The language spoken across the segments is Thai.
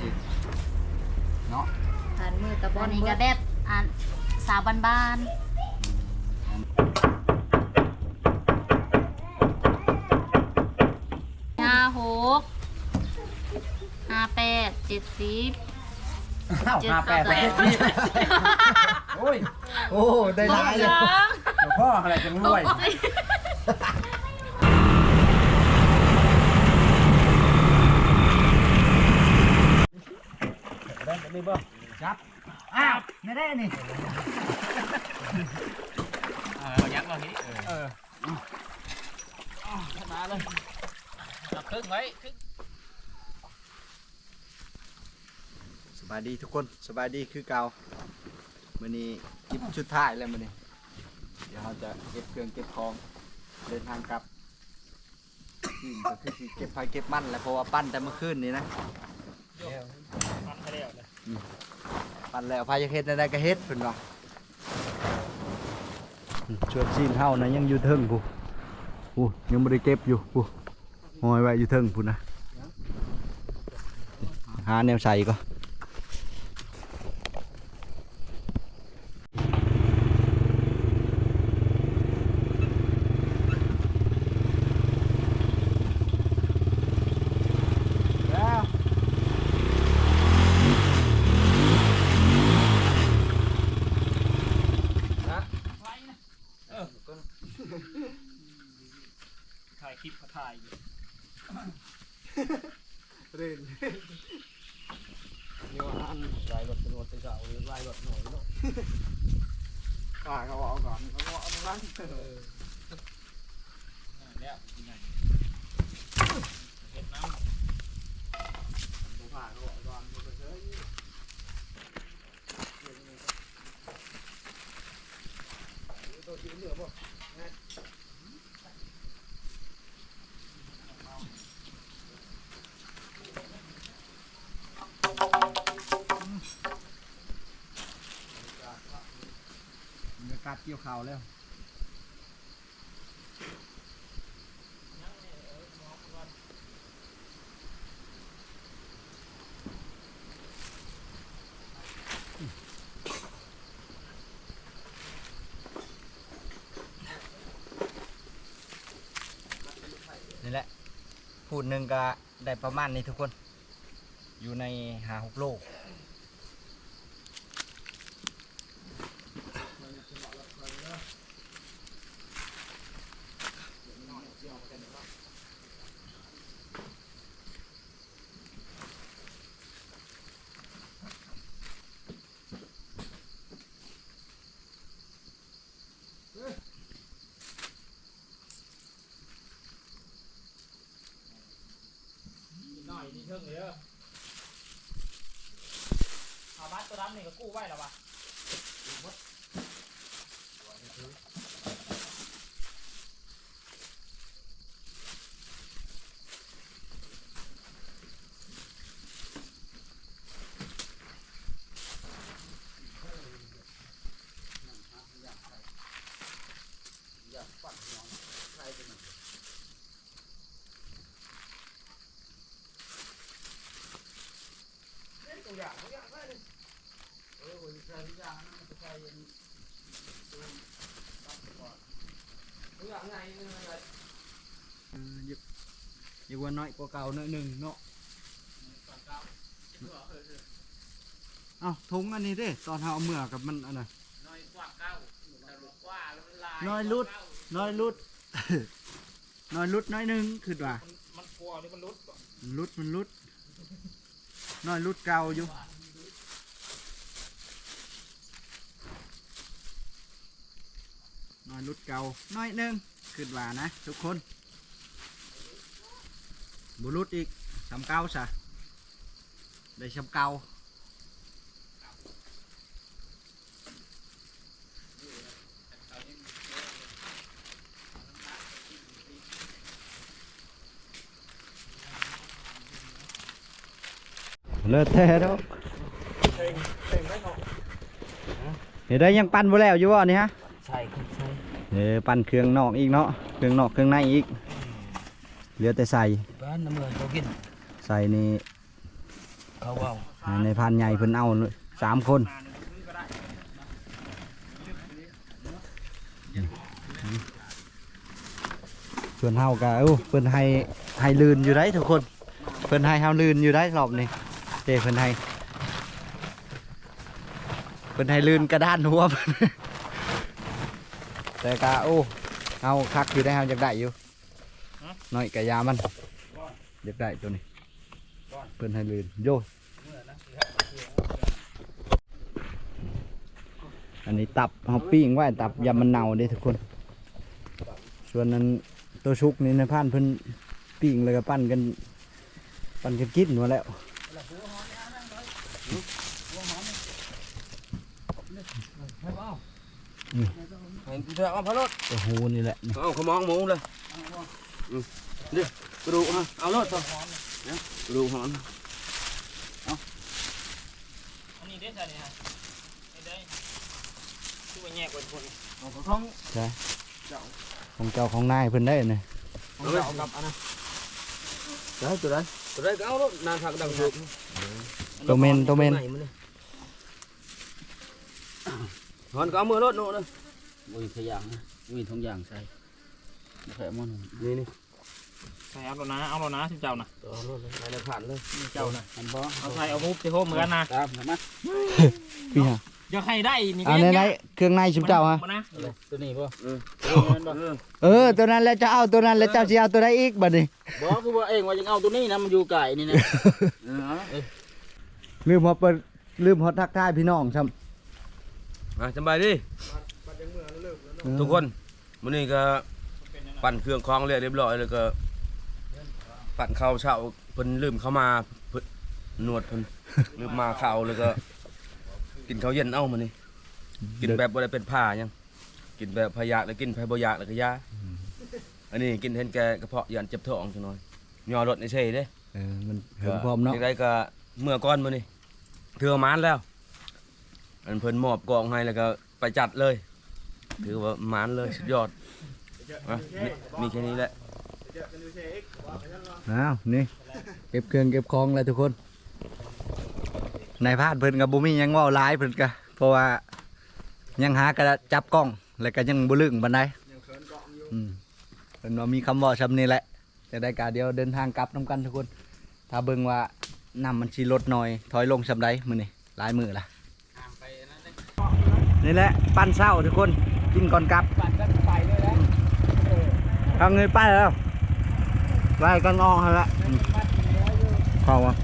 สิเนาะผ่านมือกับบอัอนลนี้ก็เบิดแบบอ่านสาวบ้านๆห้าหกห้าแปดเจ็ดสิบ อ้าวเจ็ดห้าแปดเก้าเจ็ดสิบโอ้ยโอ้ได้หลายเลยสองเดี๋ยวพ่ออะไรจังรวยได้ได้บ่จับ อ้าวไม่ได้นี่ เออเอายักษ์เราทีเออมาเลยเอาครึ่งไว้ครึ่งสบายดีทุกคนสบายดีคือเก่ามื้อนี้คลิปชุดท้ายแล้วมื้อนี้ เดี๋ยวเราจะเก็บเครื่องเก็บของเดินทางกลับอืมก็คือสิเก็บไฟเก็บมันแหล้วเพราะว่าปั้นแต่เมื่อคืนนี้นะ มันไปแล้วเลย ปั่นแล้วพายจะเฮ็ดได้ก็เฮ็ดเพิ่นว่าชวนซีนเฮานะยังอยู่เทิงกูกูยังไม่ได้เก็บอยู่กูหอยไว้อยู่เทิงพุ่นนะหาแนวใส่ก็แล้ว ถ่ายคลิปมาถ่ายอยู่ เล่นนี่ว่าอันรายรถเป็นรถเก่าหรือรายรถหน่อยเนาะอ่าเขาเอาก่อนเขาเอาตรงนั้นเออแล้วยังไงเห็ดน้ผมผ่าเขาเอาก่อนมันก็เฉยตัวสีเหลือง กี่ยวข่าวแล้วนี่แหละ พูดหนึ่งก็ได้ประมาณนี้ทุกคน อยู่ในหาหกโลกำนิดหน่อยนี่เทิงเลยเด้อเอาบัตรตัวดำนี่ก็กู้ไว้แล้ววะ เออหยิบหยิบว่าน้อยกว่าเก่าหน่อยหนึ่งเนาะเอ้าทุงอันนี้เด้ตอนเราเอาเมื่อกับมันอันน่ะน้อยกว่าเก้าแต่ลูกกว่าแล้วมันลายน้อยลุดน้อยลุดน้อยลุดน้อยหนึ่งคือว่ามันมันกลัวหรือมันลุดก่อนมันลุดมันลุดน้อยลุดเก่าอยู่ น้อยลุดเก่าน้อยหนึ่งคือว่านะ ทุกคนบุรุษอีกสำเก้าซะได้สำเก้าเลิศแท้แล้วเห็นได้ยังปั้นบ่แล้วอยู่บ่นี่ฮะใช่ครับใช่เออปั่นเครื่องนอกอีกเนาะเครื่องนอกเครื่องในอีกเหลือแต่ใส่บ้านน้ำเมืองเขากินใส่นี่เขาเขาเว้าให้ในพานใหญ่เพิ่นเอาเลยสามคนส่วนเฮาก็เอ้าเพิ่นให้ให้ลื่นอยู่ได้ทุกคน เพิ่นให้เฮาลื่นอยู่ได้รอบนี้เด้เพิ่นให้เพิ่นให้ลื่นกระดานหัวเพิ่น แต่ก็โอ้เฮาคักอยู่ได้เฮาอยากได้อยู่น้อยกะยามันอยากได้ตัวนี้เพิ่นให้ลื่นโยอันนี้ตับเฮาปิ้งไว้ตับยำมันเน่าเด้ทุกคน ส่วนนั้นตัวชุกนี่ในพันเพิ่นปิ้งแล้วก็ปั้นกันปั้นกันกินหมดแล้ว เห็นเถอะเอาพะโลดโอ้โหนี่แหละนี่เอาขมองหมูเลยอืมเดี๋ยวกระดูกฮะเอาโลดต่อเนี่ยกระดูกหอนอันนี้ได้ใช่เนี่ยฮะไม่ได้ชื่อว่าแยกกว่าคนเอาของท้องใช่ของเจ้าของนายเพิ่นได้นี่เอาเลยเอากลับอันนั้นเดี๋ยวตัวใดตัวใดก็เอาโลดนานผักดังสุกตัวเมนตัวเมนหอนก็เอามือโลดโน่เลย มีขยางนะมีทุกอย่างใส่แผลมันนี่นี่ใส่เอาแล้วนะเอาแล้วนะสิเจ้านะตัวเอาโลดเลยไปเลยผ่านเลยเจ้านะอันบ่เอาใส่เอาฮุบสิโฮมเหมือนกันนะตามมาพี่ฮะอยากให้ได้นี่เอาในไหนเครื่องในชุบเจ้าฮะบ่นะตัวนี้บ่เออตัวนี้บ่เออเออตัวนั้นแล้วจะเอาตัวนั้นแล้วเจ้าสิเอาตัวใดอีกบัดนี้บ่คือว่าเองว่ายังเอาตัวนี้นะมันอยู่ไก่นี่นะเออเอาลืมฮอดเปิดลืมฮอดทักทายพี่น้องซ้อะสบายดี ทุกคนมื้อนี้ก็ปั่นเครื่องคล้องเรียบเรียบร้อยแล้วก็ปั่นข้าวเช้าเพิ่นลืมเข้ามาเพิ่นนวดเพิ่นลืมมาข้าวแล้วก็ กินข้าวเย็นเอ้ามื้อนี้กินแบบบ่ได้เป็นผ้าหยังกินแบบพยากแล้วกินไผบ่อยากแล้วก็ยาอันนี้กินเห็นแกกระเพาะยันเจ็บท้องจังหน่อยย่อรถในเช่เด้ำเออมันเหิงพร้อมเนาะจังไดก็เมื่อก่อนมื้อนี้ถือว่ามานแล้ว อันเพิ่นมอบกองให้แล้วก็ไปจัดเลย ถือว่ามานเลยสุดยอดอะมีมีแค่นี้แหละอ้าวนี่เก็บเครื่องเก็บของแล้วทุกคนนายพาดเพิ่นกับบุมีหยังเว่าหลายเพิ่นกะเพราะว่ายังหากระจับกล้องแล้วก็ยังบ่ลึงบันไดอืมเพิ่นว่ามีคำเว่าซำนี้แหละแต่ได้กาเดียวเดินทางกลับนํกันทุกคน ถ้าเบิ่งว่านำมันสิลดหน่อยถอยลงซำใดมือนี้หลายมือละ นี่แหละ ปั้นเช้าทุกคน กินก่อนกลับปั่นกันไปเลยนะเอาเงินไปแล้วไปกันออกให้ละเข้าวะ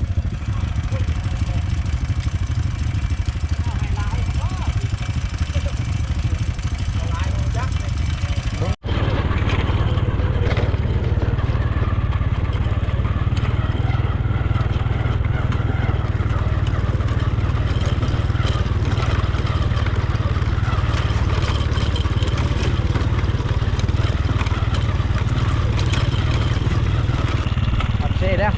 อัดเซ่แล้ว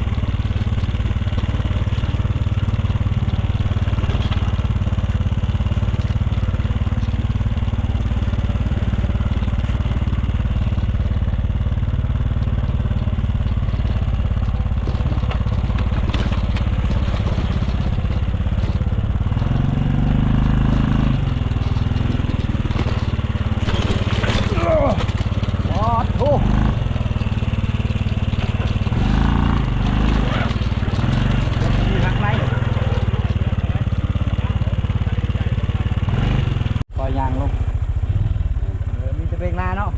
โอ้โห มีหักไหมปล่อยยางลงเออมีแต่เบรกหน้าเนาะ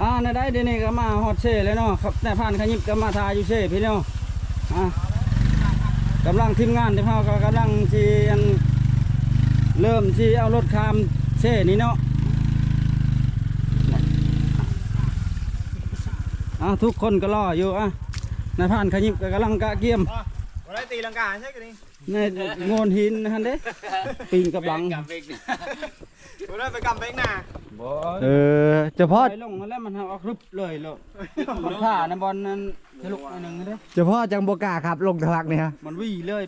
อ่าใน ได้เดี๋ยวนี้ก็มาฮอดเช่แล้วเนาะครับแต่ผ่านขยิบก็มาทาอยู่เช่พี่เนาะอ่ากำลังทีมงานที่เขาก็กำลังที่อันเริ่มที่เอารถคามเช่นี่เนาะออะทุกคนก็รออยู่อะนายผ่านขยิบก็กำลังกะเกียมวันไรตีลังกาใช่กันนี่ในโงนหินนะฮะเด้ปิงกับหลังวันไรไปกำไปหน้า บ่เออเฉพาะไปลงแล้วมันเอาครึบเลยโลดมันผ่าในบอลนั้นทะลุอันหนึงเด้เฉพาะจังโบกล้าครับลงทะลักนี่ฮะมันวิ่เลย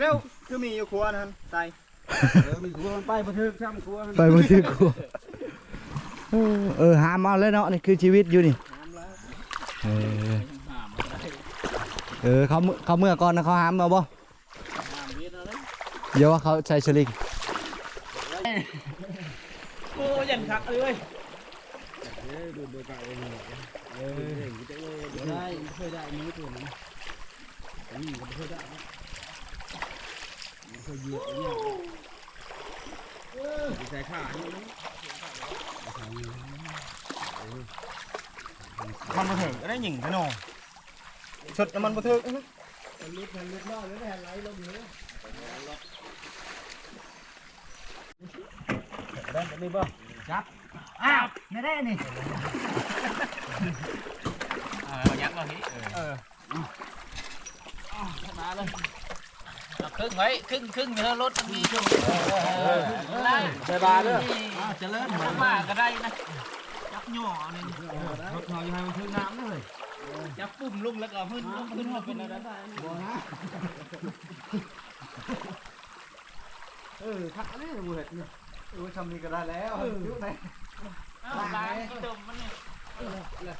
เร็วคือมีอยู่ครัวนั่นใส่เออมีครัวมันไปบ่ถึกซ้ำครัวไปมือถือครัวเออเออหามเอาเลยเนาะนี่คือชีวิตอยู่นี่เออเออเขาเมื่อเขาเมื่อก่อนนะเขาหามเอาบ่เดี๋ยวว่าเขาใช้สลิง โอ้ยันคักเลยได้เคยได้มือตัวนั้นอนนี้ก็บ่เคยได้นะมันเคยเยียบเนี่ยเออใส่ขานี่นะมันมาถึงได้หญิงขนมชดมันมาถึงอ้าวไม่ได้นี่เออยักษ์มาทีเออมาเลยครึ่งไว้ครึ่งครึ่งเนื้อรถมีครึ่งได้ใส่บาเด้อเจริญมาก็ได้นะจับหย่อนี่รถเขาอยู่ให้มันถึงน้ำเลยจับปุ่มลุงแล้วก็ขึ้นขึ้นมาเป็นอะไรได้เออขาเนี่ยบูเห็ดเนี่ยโอ้ยทำนี้ก็ได้แล้วยุไหนล้างจมมันเนี่ย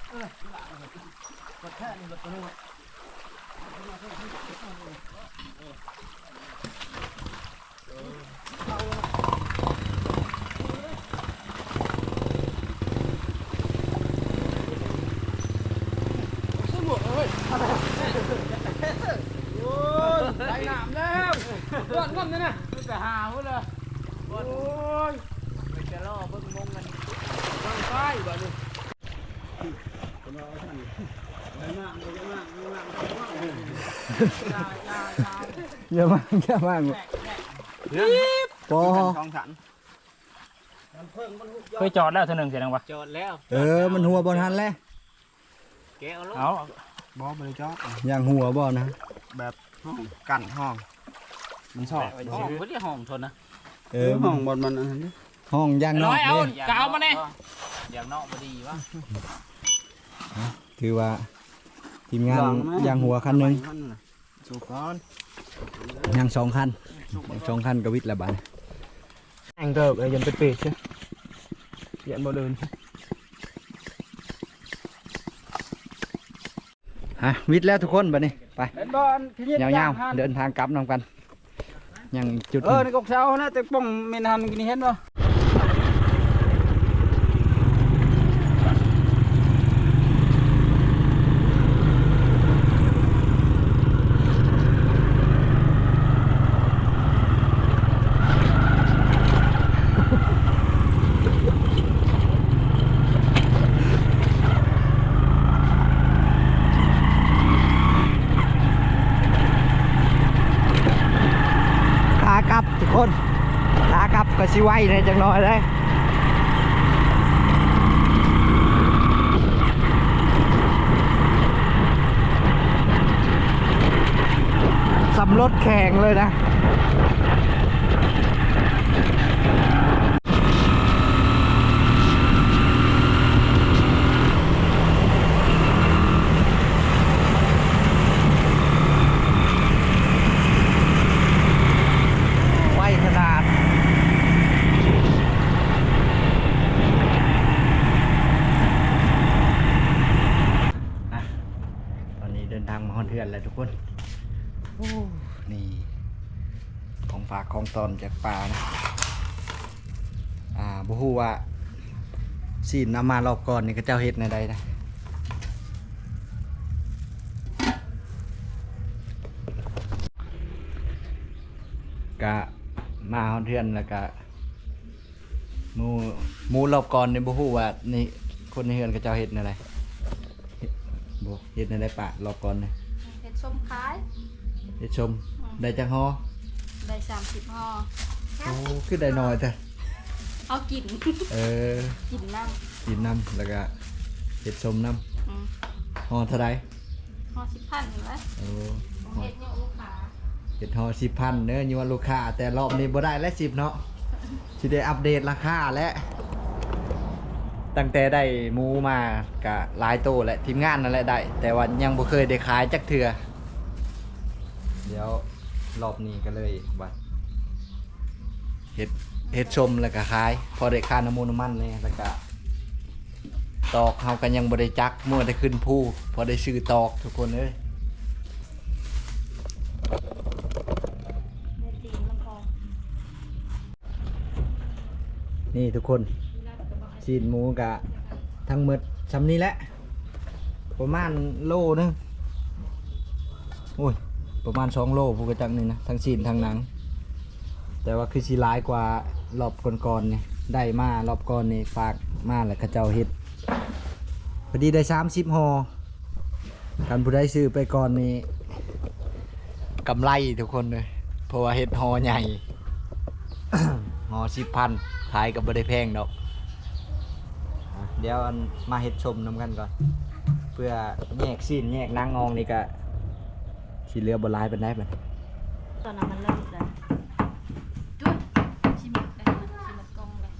กระแทกนี่แบบนี้ได้น้ำแล้วรอดงอมเลยนะจะหาวเลย โอ้ยจะล่อเบิ่งงงกันวางป้ายบ่ดูเยอะมากเยอะมากปอสองสันเคยจอดแล้วเท่านึงเสียงวะจอดแล้ว เออ มันหัวบนหันแล้วแกเอาลูกเอาบอบริจาคอย่างหัวบ่นะกันห้อง มันชอบห้องไม่ได้ห้องทนนะ เอเอออห้องบอลมันอันนี้ห้องย่างนน้ออกยเอาเนี่ยกาวมาเนี่ยอย่างนอกพอดีวะถือว่าทีมงานย่างหัวคันหนึ่งสุกอนย่างสองคันย่างสองคันกับวิทย์ละบาทแองเติบเลยยันเป็นเป็ดใช่ยันบ่เดินฮะวิทย์แล้วทุกคนบัดนี้ไปเป็นบอลที่ยิบยาวๆเดินทางกลับนำกัน ยังจุดเออในกกเช้านะแต่ป้องเมนหันกินเห็นป่ะากลับทุกคนขากลับก็ สิไว้เลยจังน้อยเลยสำรถแข่งเลยนะ ไวขนาด อะ ตอนนี้เดินทางมาฮอนเทือนแล้วทุกคนโอ้นี่ ของฝากของ ตอนจากป่านะอ่าบุฮูว่าสีนำมารอบก่อนนี่ก็เจ้าเฮ็ดในใดนะกะมาฮอนเทือนแล้วก็หมูหมูรอบก่อนนี่บ่ฮู้ว่านี่คนในเฮือนก็เจ้าเฮ็ดในใดเฮ็ดบ่เฮ็ดในใดปะรอบก่อนนี่เห็ดส้มขายเฮ็ดชมได้จังฮอได้ สามสิบห่อโอ้คือได้น้อยแต่เอากิน เออกินน้กินน้ำแล้วก็เฮ็ดชมน้ำอืมำอเท่าไรพอสิบพันเห็นไหมโอ้เฮ็ดเนี่ยลูกค้าเห็ดหอสิบพันเนื้อยัวลูกค้าแต่รอบนี้บ่ได้และสิบเนาะสิได้อัปเดตราคาและ ตั้งแต่ได้หมูมากะหลายโตวและทีมงานนั่นแหละได้ แต่ว่ายังบ่เคยได้ขายจักเทื่อเดี๋ยว รอบนี้ก็เลยว่าเห็ดเห็ดชมแล้วก็ขาย พอได้ค่าน้ำมันน้ำมันเนี่ยแล้วก็ตอกเฮากันยังบ่ได้จักเมื่อได้ขึ้นภูพอได้ซื้อตอกทุกคนเอ้ยเฮ็ดตีนลำพองนี่ทุกคนชีนหมูกะทั้งหมดซำนี้แหละประมาณโลนึงโอ้ย ประมาณสองโลพูกระจังนี่นะทั้งชีนทั้งหนัง แต่ว่าคือสีร้ายกว่ารอบก่อนๆนี่ได้มารอบก่อนนี่ฝากมาแล้วก็เจ้าเฮ็ดพอดีได้สามสิบห่อการผู้ได้ซื้อไปก่อนนี่กำไรทุกคนเลยเพราะว่าเฮ็ดห่อใหญ่ห่อสิบพันขายกับบ่ได้แพงดอกเดี๋ยวอันมาเฮ็ดชมน้ำกันก่อน เพื่อแยกซีนแยกนางงองนี่ก็ สีเหลือบหลายเป็นได้เป็นตอนนั้นมันเริ่มแล้วจุดชิมได้ไหมชิมกล้องเลย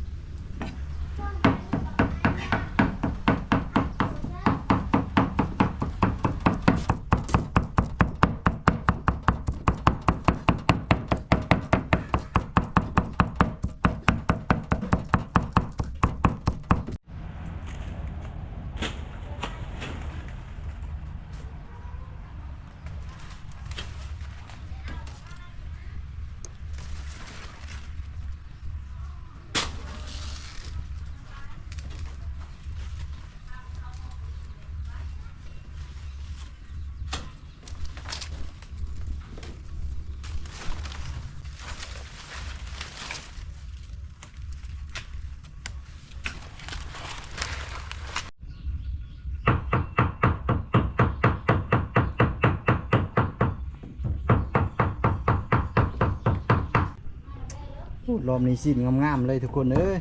รอบนี้สิ้นงามๆเลยทุกคนเอ้ย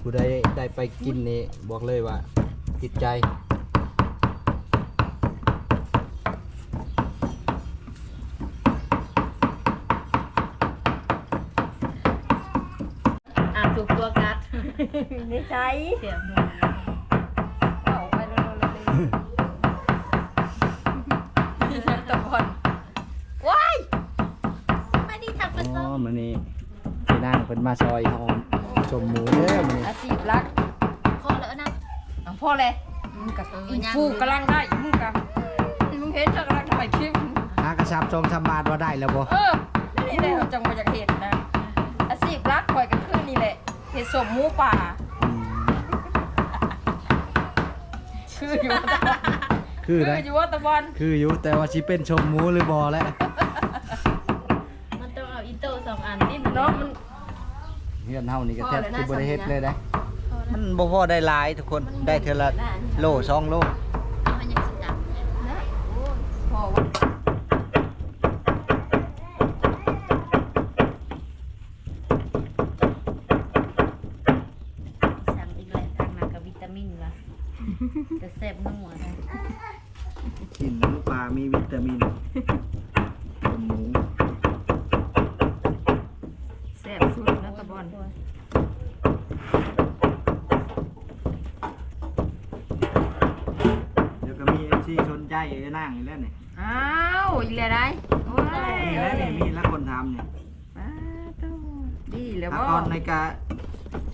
ผู้ใดได้ไปกินนี่บอกเลยว่าติดใจอะถูกตัวกัด ไม่ใช่ เสียบมือ เอาไปเร็วๆเลยตะกอนว้าย ไม่ได้ทักไป อ๋อ ซ้อม มื้อนี้พี่นางเพิ่น มาซอยหอมชมหมูเด้อมื้อนี้อาชีพรักพอแล้วนะเอาพ่อเลยมึงกับเอออียังฟูกำลังได้มึงกับมึงเห็นจะกำลังถ่ายคลิปหากระชับชมสำบาทว่าได้แล้วบ่เออนี่แหละเราจังมาจากเหตุนะอาชีพรักคอยกันขึ้นนี่แหละเห็ดสมหมูป่าอืมชื่ออยู่ว่าตะบอนคือชื่ได้ออยู่ว่าตะบอนคืออยู่แต่ว่าสิเป็นชมหมูหรือบ่แหละ มันต้องเอาอินโตสองอันนี่ เนาะมัน เฮื อนเฮานี่ก็แทบพอแล้วนะสิบ่ได้เฮ็ดสำเนียงเลยได้ มันบ่พอได้หลายทุกคนได้เทื่อละโลสองโล เอามันยังสิจับ นะโอ้ยพ่อว่า สั่งอีกแล้วทางมากับวิตามินวะจะแซ่บนัวนะ กินหมูปลามีวิตามินชมหมู แซ่บสุดนะตะบอน เดี๋ยวก็มี FC ส นใจเอ้นางอีกแล้วนี่อ้าวอีกแล้วได้โอ้ยนี่แหละนี่มีแล้วคนทำเนี่ยป้าตู้ดีแล้วถ้าบ่ก่อนในกะ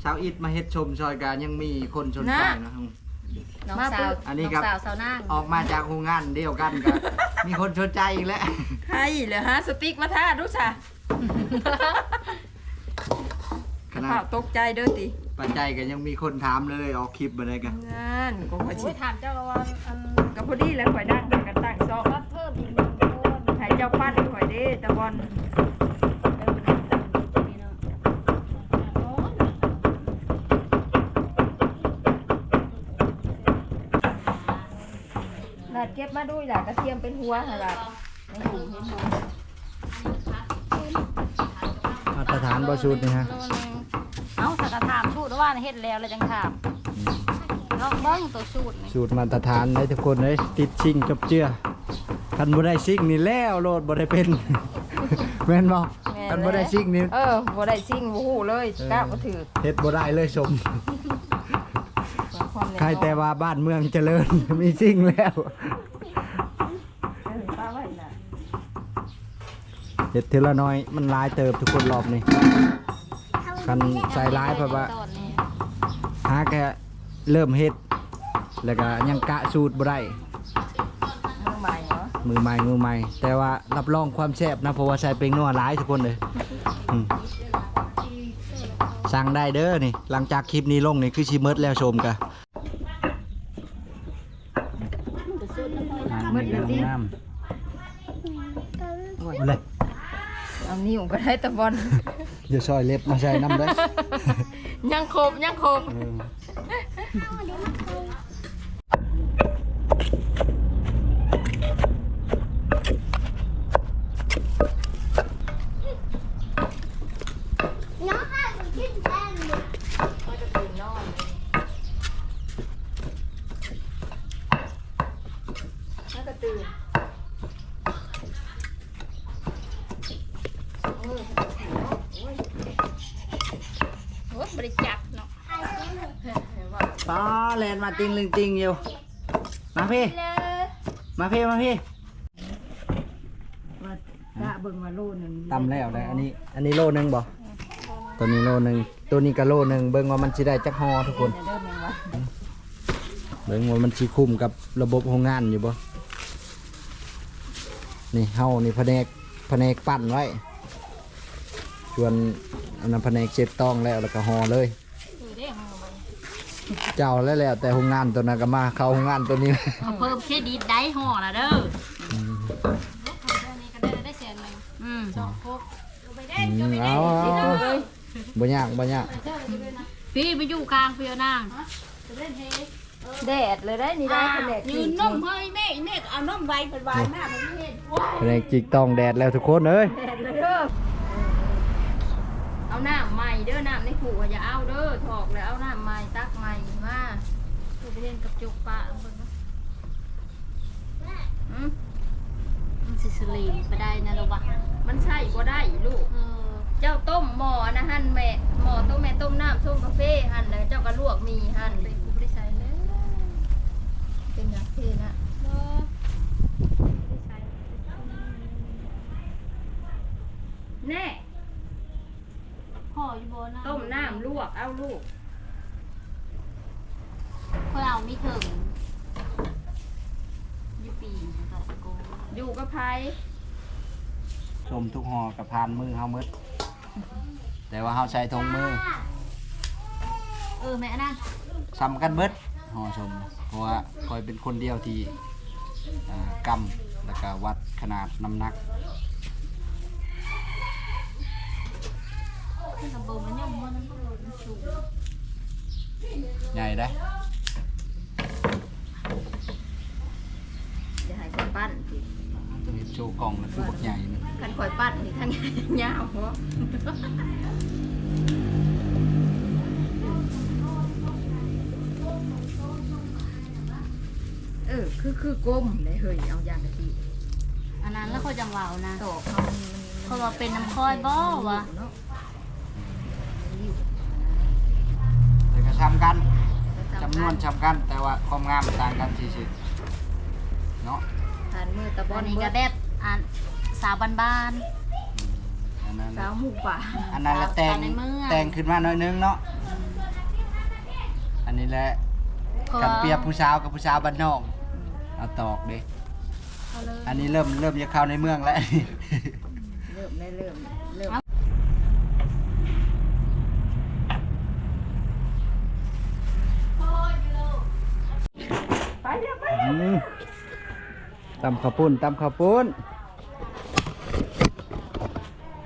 สาวอิดมาเฮ็ดชมซอยกายังมีคนสนใจนะนะน้องมาสาวอันนี้ครับ น้องสาวสาวนางออกมาจากโรงงานเดียวกันกัน มีคนสนใจอีกแล้วให้เหลือฮะสติ๊กมาท่าดูซะขนาข่าดวตกใจเด้อติปัจจัยก็ยังมีคนถามเลยออกคลิปมาได้กัน งานก็พอโอ้ชิยถามเจ้าละวันอัน ก็พอดีแล้วข่อยดัง จ้าปั้นข่อยเด้ตะบอนเออนี่เนาะโอ้ยหลาดเก็บมาดูหลาดกระเทียมเป็นหัวหั่นล่ะมาตรฐานประชุดนี่ฮะ เอาสักถามพูดว่าเฮ็ดแล้วแล้วจังถามโลลองเบิ้งตัวสูตรนี่สูตรมาตรฐานเลยทุกคนเลยติดชิงกับเจือ คันบ่ได้ซิ่งนี่แล้วโลดบ่ได้เป็นแม่นบ่คันบ่ได้ซิ่งนี่เออบ่ได้ซิ่งบ่ฮู้เลยกล้าบ่ถือเฮ็ดบ่ได้เลยชมความแน่นอนใครแต่ว่าบ้านเมืองเจริญ มีซิ่งแล้วเออป้าไว้น่ะเฮ็ดเทละน้อยมันหลายเติบทุกคนรอบนี้ คันใส่ร้ายเพราะว่าตอนนี้หาแค่เริ่มเฮ็ดแล้วก็ยังกะสูตรบ่ได้มือให ม่เหรอมือใหม่มือใหม่ แต่ว่ารับรองความแซ่บนะเพราะว่าใส่เป็งนัวหลายทุกคนเลยอืมสั่งได้เด้อนี่ หลังจากคลิปนี้ลงนี่คือชิเมิดแล้วชมกะมืดเลยสิน้ำเลยเอานิ้วก็ได้ตะบอล เดี๋ยวซอยเล็บมาใส่น้ำได้อ ยังครบยังครบ เออ แล้วก็ตื่น โอ้ยบริจักเนาะ ป้าแลนมา ติงลึงติงอยู่ มาพี่ มาพี่ มาพี่ว่ากะเบิ่งว่าโลนึงตำแล้วเลยอันนี้ อันนี้โลหนึงบ่ตัวนี้โลหนึงตัวนี้ก็โลหนึงเบิ่งว่ามันสิได้จักฮอทุกคนอย่าเดินแมงวะเบิ่งว่ามันสิคุ้มกับระบบโรงงานอยู่บ่ นี่เฮานี่แผนกแผนกปั้นไว้ส่วนอันนั้นแผนกเช็ดต้องแล้วแล้วก็ห่อเลย คือได้ของมัน เจ้าแล้วแล้วแต่โรงงานตัวนั้นก็มา เข้าโรงงานตัวนี้ เอาเพิ่มเครดิตได้ห่อนะเด้ออืมนี่ก็ได้ได้แสนหนึงอืมสองพกอืมเอาเอาเอาบ่ยากบ่ยากพี่ไปอยู่กลางเพียวนางแดดเลยได้นี่ได้แผนกยืนนมเฮ้ยแม่แม่เอานมไว้เป็นวายมากมันไม่เห็นแผนกจิกต้องแดดแล้วทุกคนเอ้ย แดดเลยเด้อ เอาน้ำใหม่เด้อน้ำในขู่อย่าเอาเด้อถอกแล้วเอาน้ำใหม่ตักใหม่มาคือไปเล่นกับจุกปลาเอาเบิ่งเนาะอืมมันสิสลีไปได้นะลูกวะมันใช่บ่ได้ลูก เออเจ้าต้มหม้อนะหั่นแม่หม้อต้มแม่ต้มน้ำส้มกาแฟหั่นแล้วเจ้าก็ลวกหมีหั่นไปกูไม่ได้ใส่เลยเป็นอย่างเทนะ เนาะไม่ได้ใช้ แน่ ออยู่บนนะต้มน้ำลวกเอาลูกเพื่อเอาไม่ถึงอยูปีนะคะโกอยู่กับไผชมทุกห่อกับพานมือเฮาหมดแต่ว่าเฮาใช้ทงมือเออแม่นั่นซ้ำกันเบิดห่อชม เพราะว่าคอยเป็นคนเดียวที่อ่ากำแล้วก็วัดขนาดน้ำหนัก ที่ลำเบิงมันยังมันมันสูงใหญ่ได้ออย่าให้คนปั้นสิตัวนี้โชว์กล่องแล้วคือบักใหญ่นี่คันคอยปั้นนี่ทั้งยาวหัวเออคือคือกลมเลยเฮ้ยเอาอย่างกะทิอันนั้นแล้วเขาจังหวาวนะตอกเขามันเขาว่าเป็นน้ำค่อยบ่วะ เนาะแต่ก็ซ้ำกันแล้วก็จำนวนซ้ำกัน แต่ว่าความงามต่างกันสิๆเนาะทานมือตะบออันนนี้เบิก็ดแบบอันสาวบ้านอันนั้นสาวหมูป่าอันนั้นแหละแต่งสาวในเมืองแต่งขึ้นมาหน่อยนึงเนาะอันนี้แหละๆก็กันเปรียบผู้สาวกับผู้สาวบ้านนอกเอาตอกเด้เอาเลยอันนี้เริ่มเริ่มจะเข้าในเมืองแล้ว เริ่มได้เริ่มเริ่มไปเดี๋ยวไป อืม ตำข้าวปุ้นตำข้าวปุ้น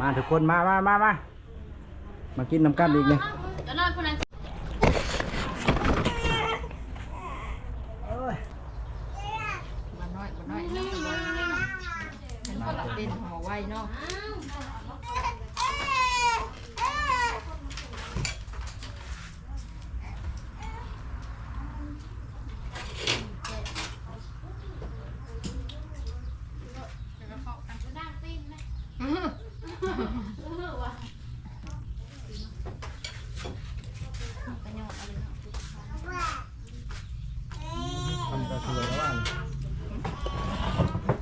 มาทุกคนมามามามามากินน้ำกันอีกเนี่ย แล้วนอนคนนั้น มาน้อยมาน้อยนั่งตัวฉันก็หลับเป็นห่อไว้เนาะ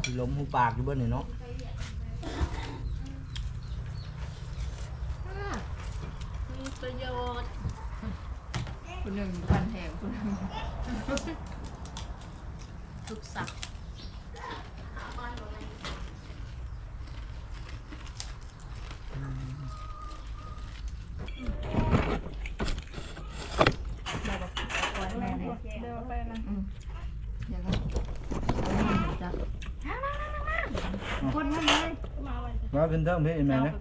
ที่ล้มหูปากอยู่เบิ้ลนี่เนาะมีประโยชน์คุณหนึ่งพันแถมคุณหนึ่งทุกสัก แม่เนี่ยเดินไปนะอืมเดี๋ยวก็จ้ะคนมันเลย ว่าขึ้นเทิงพี่เห็นไหมเจ้าเนี่ย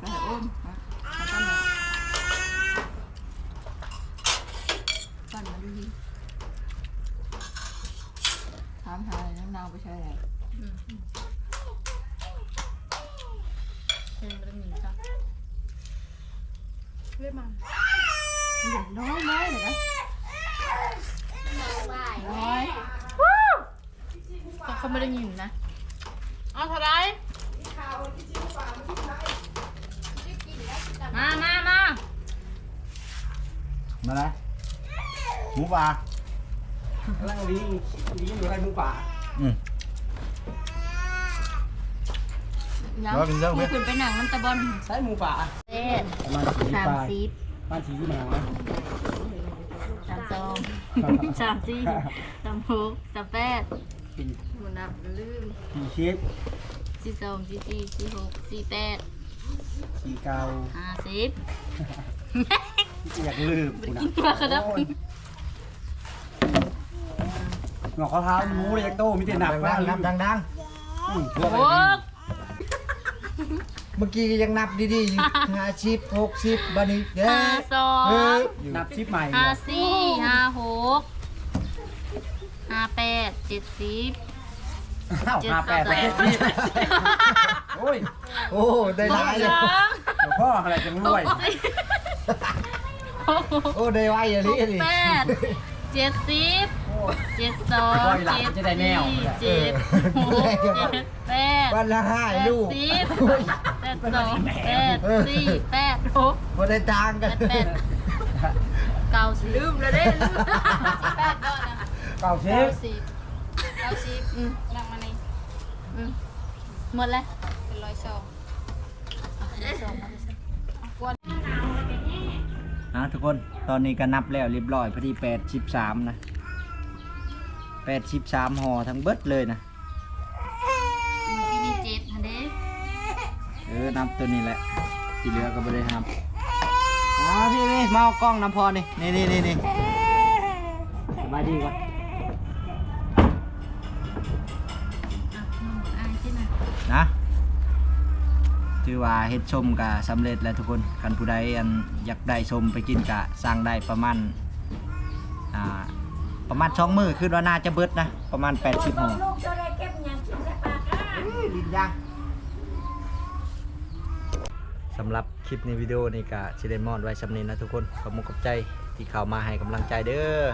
ไป แล้วก็มาปั่นมาดูดิถามหาน้ำนาวไปใช่ไหมเชิญไปหนึ่งจ้ะน้อยน้อยเลยนะน้อยก็เขาไม่ได้ยินนะเอาเท่าไรมามามามาเลยหมูป่าร่างลิงลิงอยู่ในหมูป่าอืม ย้ว่าเป็นเรื่องไหมำขึ้นไปหนังน้ำตะบอลใช้หมูป่าเจ็ดประมาณสี่สามปลายสิบ บ้านสีที่มาสามสอง สามสี่สามหกสามแปดเป็นหมุนนับลืมสี่ชิปสี่สองสี่สี่สี่หกสี่แปดสี่เก้าห้าสิบอยากลืมกูนะมากระดับหนอกข้อเท้าหมูเลยยักโตมีแต่หนักดัมากงๆนับดังอืมหกๆ เมื่อกี้ยังนับดีๆอยู่ ห้าสิบหกสิบบันนี้เด้ห้าสอเฮ้งยนับชิปใหม่ห้าสี่ห้าหกห้าแปดเจ็ดสิบ อ้าวเจ็ดห้าสแปองดไปเจ็ดสิบโอ้ยโอ้ได้หลายเลยสองเดี๋ยวพ่ออะไรจะรวยหกโอ้ได้ไวอย่างนี้นี่แปดเจ็ดสิบ เจ็ดสองเจ็ดจะได้แนวเจ็ดหกเจ็ดแปดวันละห้าแปดลูกสิบแปดสองแปดสี่แปดหกบ่ได้ต่างกันดแปดเก้าสิบลืมเลยเด้ลืมแปดก่อนนะเก้าชิเก้าสิบเก้าสิบอืมนั่งมานี่อืมหมดแล้วเป็นร้อยสองร้อยสองนะทุกคนตอนนี้ก็นับแล้วเรียบร้อยพอดีแปดสิบสามนะ แปดสิบสามห่อทั้งเบิดเลยนะที่นี่เจ็ดฮะเด้เออนับตัวนี้แหละที่เหลือก็บ่ได้นับอ่าพี่พี่มาเอากล้องน้ำพอนี่นี่นี่นี่นี่สบายดีก่อนอะน้องอ่านที่ไหนนะถือว่าเฮ็ดชมก็สำเร็จแล้วทุกคนกันผู้ใดอันอยากได้ชมไปกินก็สร้างได้ประมาณอ่า ประมาณสองมือคือว่าน่าจะเบิดนะ ประมาณ 80ห่อลิ้นยางสำหรับคลิปในวิดีโอนี้ก็สิได้มอดไว้สำนี้นะทุกคนขอบคุณขอบใจที่เข้ามาให้กำลังใจเด้อ